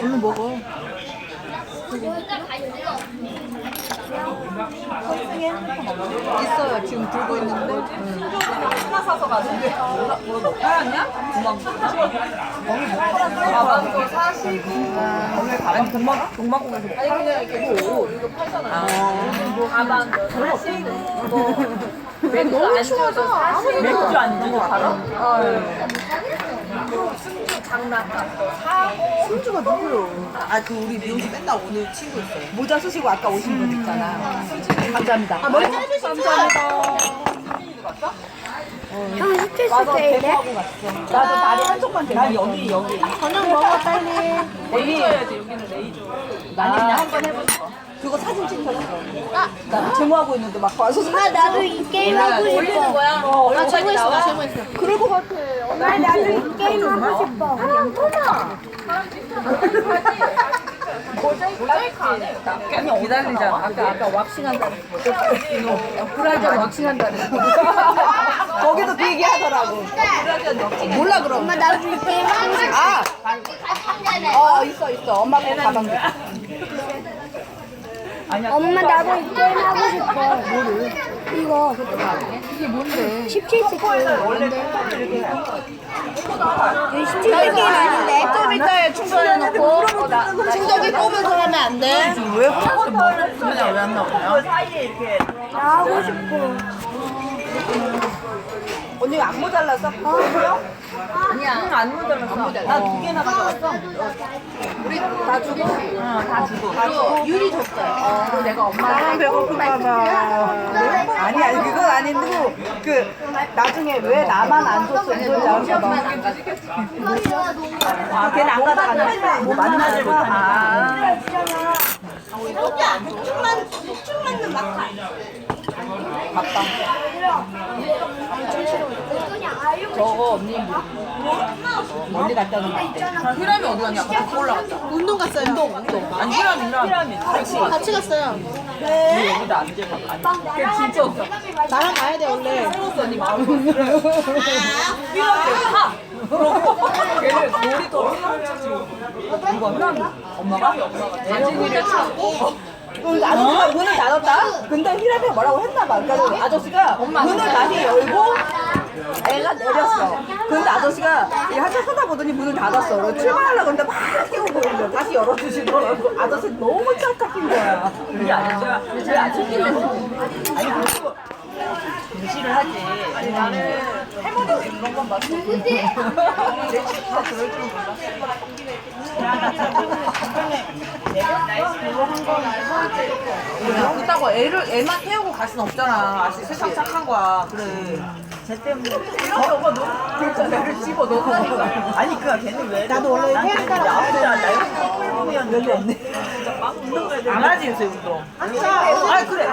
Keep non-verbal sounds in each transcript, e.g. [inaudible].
얼른 먹어. 있어요. 지금 들고 있는데. 하나 사서 가는데 뭐 팔았냐? 동방 가방도 사시고 오늘 가방 동방 동방공에서 아니 그냥 이렇게 뭐 이거 팔잖아. 뭐 가방도 사시고 뭐 맥주 안주도 사시고 맥주 안 주 도 팔아? 승주 장난감도 사고 손주가 누구요? 아, 그 우리 미용실 맨날 오는 친구 있어요. 모자 쓰시고 아까 오신 분 있잖아. 감사합니다. 아, 머리 짧으시죠? 형 스트레스 맞아, 때문에 대구하고 갔어. 나도 다리 한쪽만 대고. 난 여기, 여기. 저녁 먹어 빨리 레이저야지 여기는 레이저. 아니, 그냥 한번 해보는 거. 그거 사진 찍혔어. 나 제모하고 있는데 막 와서 엄마 나도 이 게임 하고 올리는 싶어 거야? 어, 얼굴 제모했어, 나와? 제모했어. 그럴 것 같아. 엄마 나도 이 게임 하고 싶어 모자이크 안 해. 아니 기다리자. 아까 아까 왁싱 한다는 거. 브라이저 왁싱 한다는 거. [laughs] 거기도 그 얘기 하더라고. 몰라, 그럼. 엄마 나도 이 게임 하고 싶어 아, 어, 있어, 있어. 엄마 거 가방. 엄마 나도 이 게임 하고 싶어 뭐를? 이거 이게 뭔데? 17세기 뭔데? 이거 17세기 아닌데? 좀 이따에 충전해놓고 충전기 꼽으면서 하면 안 돼. 왜 컴퓨터 먹었으면 왜안 나오냐? 나 하고 싶어 언니 안 모자랐어? 아니야. 안 모자랐어. 나 두 개나 가져왔어. 우리 다 주고. 다 주고. 그리고 유리 줬어요. 그리고 내가 엄마랑 배고픈가 봐. 아니, 아니, 그건 아니고, 그, 나중에 왜 나만 안 줬어? 이걸 나올까 봐. 아, 걔는 안 가져가냐? 뭐 만나지 마. 아. 바빠. 저거 언니 멀리 갔다 오는 거 같아. 히람이 어디 갔냐? 갖고 올라갔다. 운동 갔어요. 운동, 운동. 아니 히람이 히람이. 같이 같이 갔어요. 왜 여기다 앉을 거 아니. 걔 진짜 웃겨. 나랑 가야 돼, 원래. 언니 마음이 히람이 하. 걔를 놀이터 누가 히람이 엄마가 자진이를 차고. 그 아저씨가 문을 닫았다? 근데 히라미가 뭐라고 했나 봐. 그러니까 아저씨가 문을 다시 열고 애가 내렸어. 근데 아저씨가 이 한참 쳐다보더니 문을 닫았어. 그래서 출발하려고 했는데 막 깨우고 있는 거야. 다시 열어주시더라고. 아저씨 너무 착각인 거야. 우리 아저씨가 왜 아저씨 아니, 그리고 무시를 하지. 아니 나는 할머니도 이런 건 봤어. 내 친구가 그럴 줄 몰랐어. 그 렇다고 애를 애만 태우고 갈 순 없잖아. 아직 세상 착한 거야. 그래. 쟤 때문에. 저 오빠 너 그러니까 애를 집어 넣어. 아니 그니까 걔는 왜? 나도 원래 헤어스타일 안 아프잖나 이거 꿀밤이었는데. 별로 없네. 안 하지 요새 운동. 아 그래.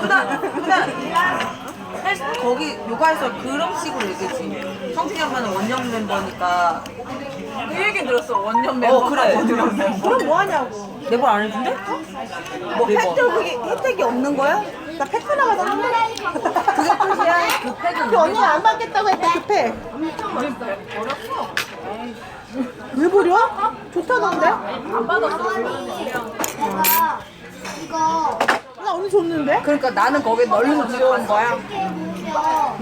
그다음 그다음. 헬스 거기 요가에서 그런 식으로 얘기했지. 성준이 엄마는 원년 멤버니까. 그 얘기 들었어 원년 멤버. 어 그래. 원년 멤버. 그럼 뭐 하냐고. 내번 안 해준대? 뭐 혜택이, 혜택이 없는 거야? 나 팩트 나가잖아. 그게 끝이야? 그 언니 안 받겠다고 했대, 그 팩. 왜 버려? 좋다던데? 안 받았어. 내가 이거 나 언니 줬는데? 그러니까 나는 거기 널리서 들어온 거야. 어,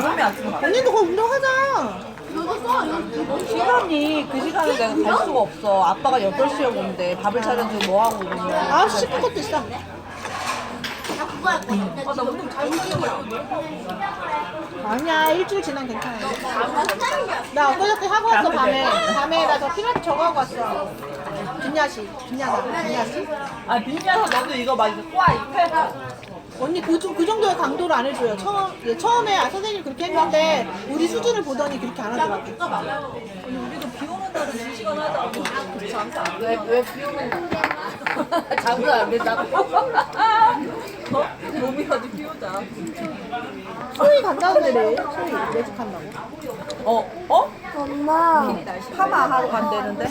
선배 안 쓰는 거. 언니도 거기 운동하자. 시간이 그 시간에 내가 갈 수가 없어. 아빠가 8시에 오는데 밥을 차려주고 뭐 하고 이러냐. 9시 씹은 것도 있어. 아, 나 운동 잘 못하는 거야. 아니야, 일주일 지난 괜찮아. 나 엊그저께 하고 왔어, 밤에. 밤에 나 저 피라티 저거 하고 왔어. 빈야시, 빈야사, 빈야시. 아, 빈냐서 너도 이거 막 이렇게 꼬아 입에. 언니 그, 정- 그 정도의 강도를 안 해줘요. 처음, 예, 처음에 아, 선생님 그렇게 했는데 우리 수준을 보더니 그렇게 안 하더라고. 우리도 비 오는 날은 2시간 하자. 잠깐. 왜, 왜 비 오는 거? 잠깐 안 된다고. 어? 몸이 어디 비 오자. 소희 간다는데 내일? 소희 매직 한다고? 어? 어? 엄마 파마 하러 간대는데?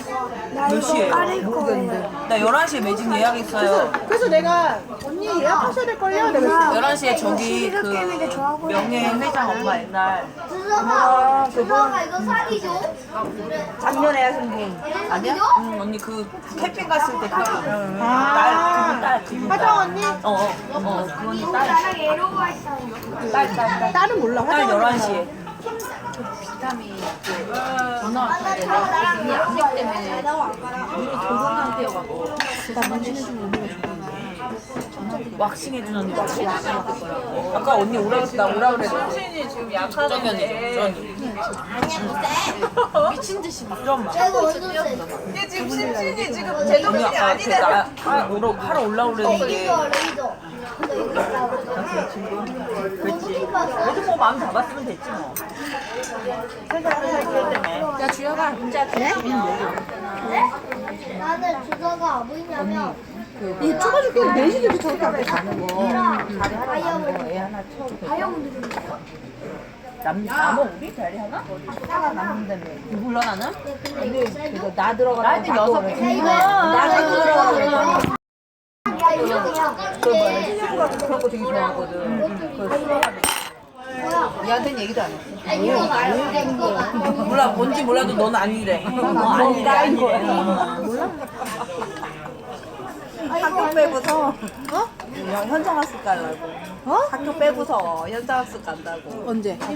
나몇 시에? 이거 깔을 거예요 나 11시에 매진 예약했어요. 그래서, 그래서 내가 언니 언니 예약하셔야 될걸요? 내가 11시에 저기 그 명예회장 엄마 옛날 주서가 주서가 이거 사기죠? 작년에 하신 분 아니야? 응, 언니 그 캠핑 갔을 때 그분 아. 딸 그분 딸 그분 딸 화정 언니? 어어 어, 그건 딸 나랑 에로가 있어. 딸, 딸, 딸. 딸은 몰라 딸 화정 언니 11시에 왁싱 언니 왁싱 아까 언니 오라 그랬다 오라 그랬어 신신이 지금 약하던데 미친 듯이 막 이런 말 내가 완전 세. 근데 지금 심신이 지금 언니 제정신이 아까 아니네 나 하, 하러 올라오고 그랬는데. 근데. 그렇지 그래도 뭐 마음 잡았으면 됐지 뭐 살살 살살 그럴 때문에 야 주혁아? 네? 나는 주서가 뭐냐면 이 초가죽 4시도 저렇게 앞에 가는 거. 애 하나 쳐도 돼 다이아몬드. 남, 남은 우리 자리 하나? 하나 남는다며. 몰라 나는? 근데 이거 세죠? 나 들어가라 나한테 여섯 야, 개. 나 자꾸 들어가라 친구가 그런 거 되게 좋아하거든. 얘한테는 얘기도 안 했어. 아, 이거 말고 이거 몰라 뭔지 몰라도 넌 아니래. 너 아니래 아니래 학교 빼고서. 어? 현장 학습 가려고. 어? 학교 빼고서 현장 학습 간다고. 언제? 야 이게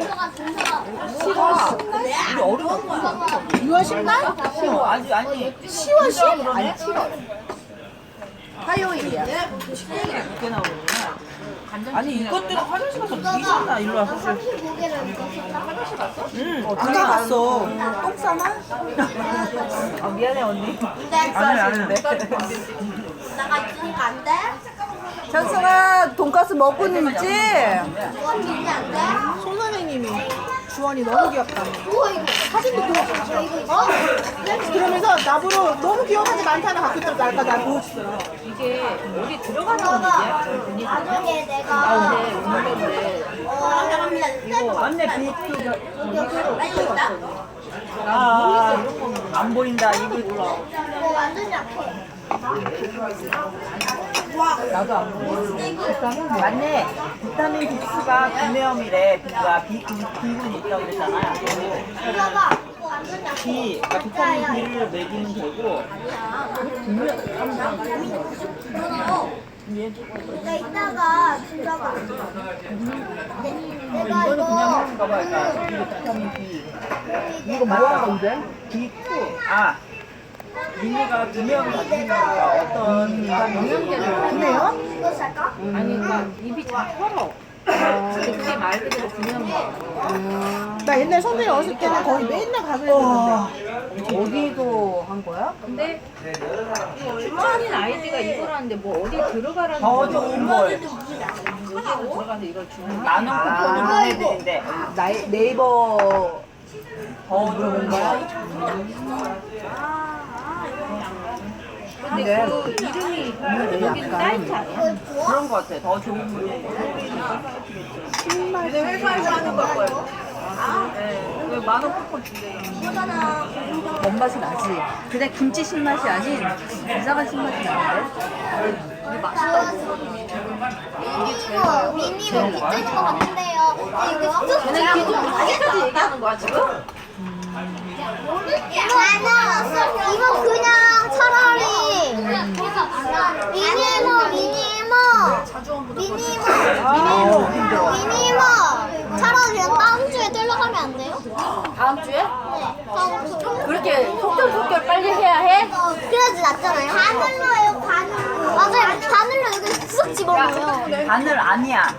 이거가 동서가. 우리 어려운 거야 6월 10날? 쉬워 아직 아니. 10월 10일? 아니 7월 화요일이야. 늦게 나오는구나 아니 이것들은 화장실 가서 뒤졌나 일로 와서 35개를 읽었었나? 응 아까 갔어 똥 싸나? 아 미안해 언니 근데 아니 아니 나가 있으니까 안 돼? 현승아 돈가스 먹고 있지? 뭐가 비지 안 돼? 손 선생님이 주원이 너무 귀엽다. 우와 이거 사진도 보여줬어? 어? 그러면서 나보러 너무 귀여운 사진 많다는 갖고 있더라 날까 날 보여줬어요. 나중에 내가 어 나갑니다. 맞네 비트 알고 있다? 아안 보인다 이거. 뭐 완전 약해 나도 안 먹어. 맞네. 비타민 B2가 구매염이래. B가 B B군이 있다고 그랬잖아. B 그러니까 비타민 B를 먹이면 되고. 나 이따가 주서가 내가 이거는 그냥 하는가 봐 이거 비타민 B. 이거 뭐? 하는 건데? B2 아 구매염 가진 거니까 어떤 영양제를 그래요? 이거 살까? 아니 그러니까 입이 잘 털어. 그게 말 그대로 분명해 나 옛날 선생님 어렸을 때는 거의 맨날 가서 했었는데. 어디도 한 거야? 근데 출전인 아이디가 이거라는데 뭐 어디 들어가라는 더거 좋은 걸 어디로 들어가서 이걸 주는 거야? 나는 쿠폰을 보내드린대. 나이, 네이버 더 좋은 거야 근데 그 이름이 여기 사이트 아니야? 그런 거 같아. 더 좋은 거 근데 회사에서 하는 걸 거예요. 네, 왜 만원 쿠폰 준대요. 뭔 맛이 나지? 그냥 김치 신맛이 아닌 이상한 신맛이 나는데? 이거 미니로 비트인 것 같은데요. 근데 이거 진짜 걔네 얘기하는 거야 지금? 이거 그냥 차라리. 미니모 미니모 미니모 미니모 차라리 그냥 다음 주에 들러 가면 안 돼요? 다음 주에? 네 다음 주. 그렇게 속결속결 빨리 해야 해? 그래야지 낫잖아요. 바늘로요 바늘로 맞아요. 바늘로 이거 쓱 집어넣어요. 바늘 아니야.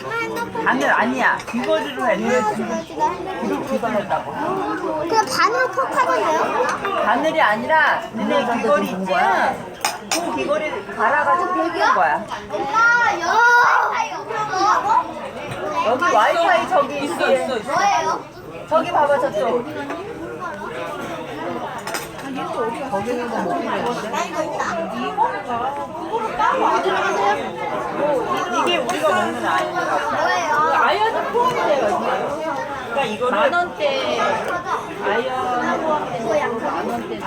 바늘 아니야. 귀걸이로 했는데 그냥 귀를 귀걸렸다고. 바늘로 콕 하던데요? 바늘이 아니라 너네 귀걸이 있지? 그 귀걸이 갈아가지고 펴는 거야. 엄마 여기 와이파이? 여기 와이파이 저기 있어 있어 있어. 뭐예요? 저기 봐봐 저쪽. 이게 우리가 먹는 아이인가 뭐예요? 아이언 포함이 되어 있어 그러니까 이거를 만 원대. 아이언 이거 약간 만 원대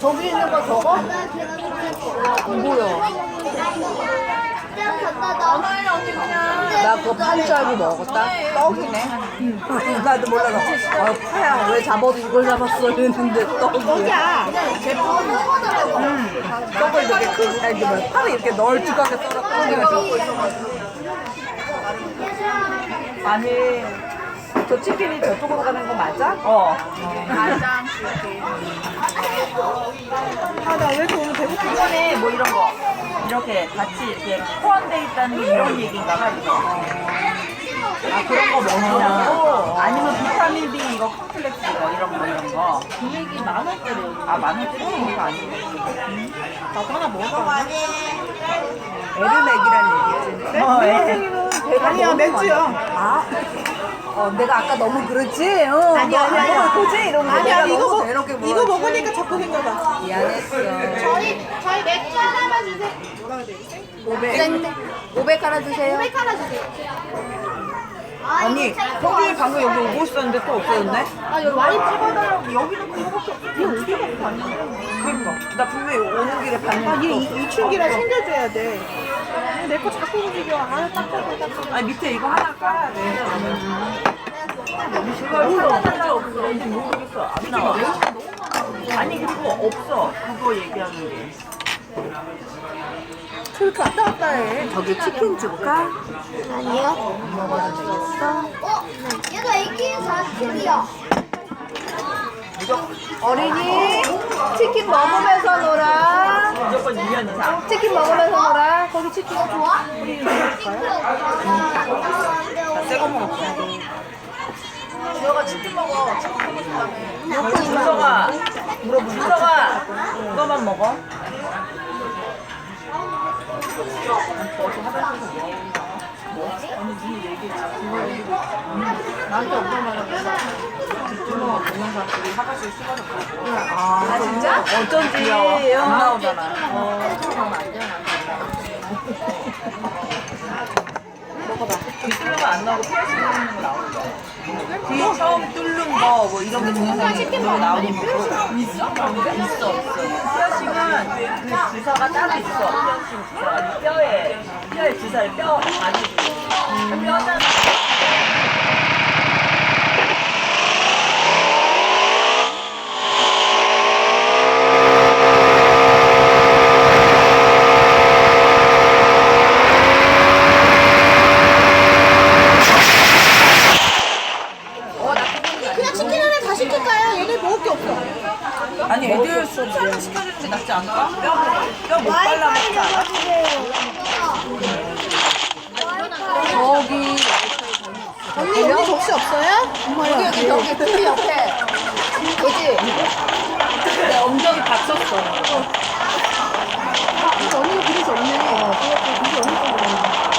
저기 있는 거 저거? 뭐야? 나 그거 파인 줄 알고 먹었다. 떡이네. 나도 몰라서. 아, 파야. 왜 잡아도 이걸 잡았어? 이랬는데 떡이야. 음. 떡을 이렇게 그, 아니, 그 뭐야. 파를 이렇게 널찍하게 썰었고. 아니, 저 치킨이 저쪽으로 가는 거 맞아? 어. 아나 왜 이렇게 오늘 배고프지? 이번에 뭐 이런 거 이렇게 같이 이렇게 포함돼 있다는 게 이런 얘기인가 봐 이거. 아 그런 거 먹냐고? 아니면 비타민 B 이거 컴플렉스 뭐 이런 거 이런 거. 금액이 만 원짜리. 아만 원짜리 이거 아니고. 나도 하나 먹을까? 에르맥이란 얘기지. 어, 예. 배가 아니야, 맥주야. 많아. 아, 어, 내가 아까 너무 그랬지? 어, 아니야, 너안 아니야, 먹을 거지? 이러면 아니야 내가 이거 너무 먹 이거. 먹으니까 자꾸 생각나. 미안했어. 저희 저희 맥주 하나만 주세요. 500. 500 하나 주세요. 500 하나 주세요. 아, 아니 형준이 방금 여기 오고 있었는데 또 없어졌네? 아, 여기 많이 찍어달라고 여기는 그거밖에 없어. 얘 어디 가고 갔냐? 그러니까 나 분명히 오는 길에 봤는데 아, 또얘 없어. 이- 이춘기라 챙겨줘야 돼. 내 거 자꾸 움직여. 아, 딱딱해, 딱딱해. 아니 밑에 이거 하나 깔아야 돼. 그걸 찾아달라고 그런지 모르겠어. 안 나와. 아니 그리고 없어. 그거 얘기하는 게. 저렇게 왔다 갔다 해. 저기 치킨 줄까? 아니요. 어? 얘도 AK 47이야. 어린이 치킨 먹으면서 놀아. 무조건 2년 이상. 치킨 먹으면서 놀아. 거기 치킨. 이거 좋아? 새거 먹었어. 주혁아 치킨 먹어. 준서가 준서가 그거만 먹어. 아, 진짜? 어쩐지. 안 어. 나오잖아. [laughs] 뚫는 안 나오고 플라스틱 뚫는 거 거야. 뒤 처음 뚫는 거 뭐 이런 게 동영상에 이런 거 나오는 거 있어? 있어 없어. 플라스틱은 그 주사가 따로 있어. 플라스틱 주사 아니 뼈에 뼈에 주사를 뼈 안에 그 뼈잖아. 그냥 치킨 하나 다 시킬까요? 얘네 먹을 게 없어. 아니 애들 수차는 시켜주는 게 낫지 않을까? 뼈뼈못 발라 먹지 않아? 저기. 언니, 언니 접시 없어요? 여기, 여기, 저기, TV 옆에. 그지? 내 엉덩이 다쳤어. 언니가 그릇이 없네. 내가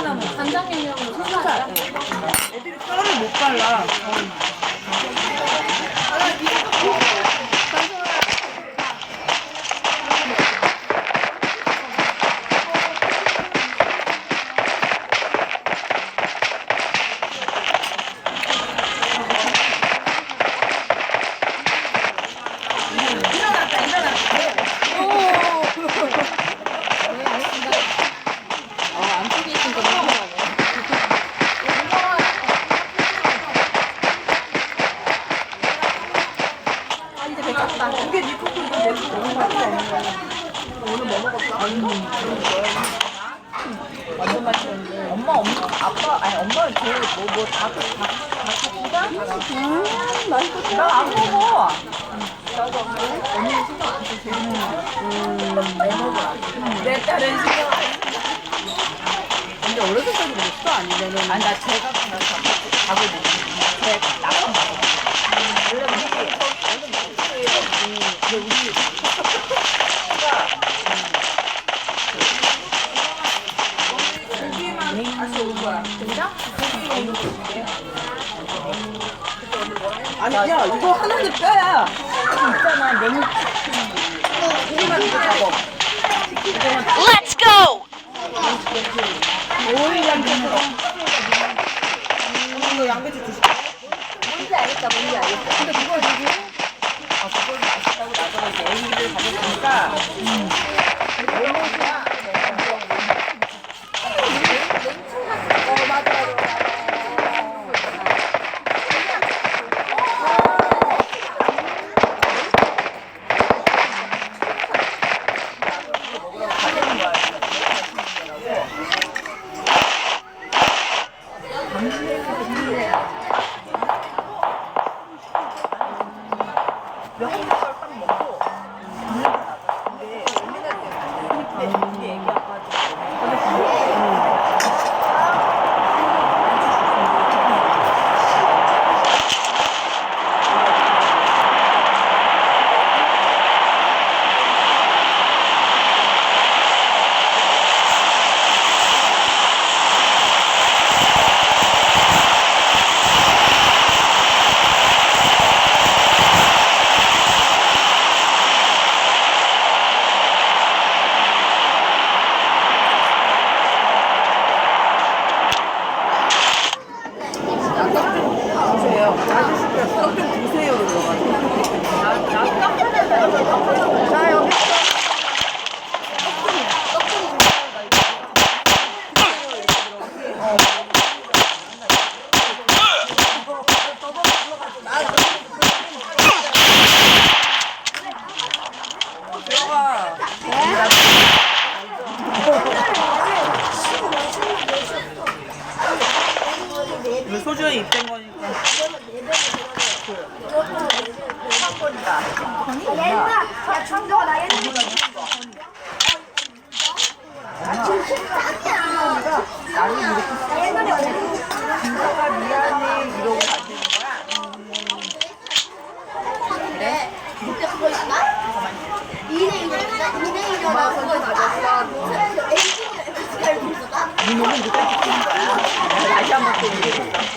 하나는 간장 양념으로 순살. 애들이 뼈를 못 발라. 엄마 나안 먹어. 내 딸은 신경 안 근데 어렸을 때도 그랬어? 아니면은. 아니 나 제가 그냥 자꾸 자고 아니, 야, 이거 하나는 뼈야. 있잖아 메뉴 고기만 이거 잡아. Let's go! 오이 들어. 이거 양배추 드시. 뭔지 알겠다, 뭔지 알겠다. 근데 그걸 지금 아 그걸 맛있다고 나중에 이제 애기를 가져보니까 어, 이렇게? 이놈은 누가 시키는 거야? 다시 한번 또 얘기해볼까?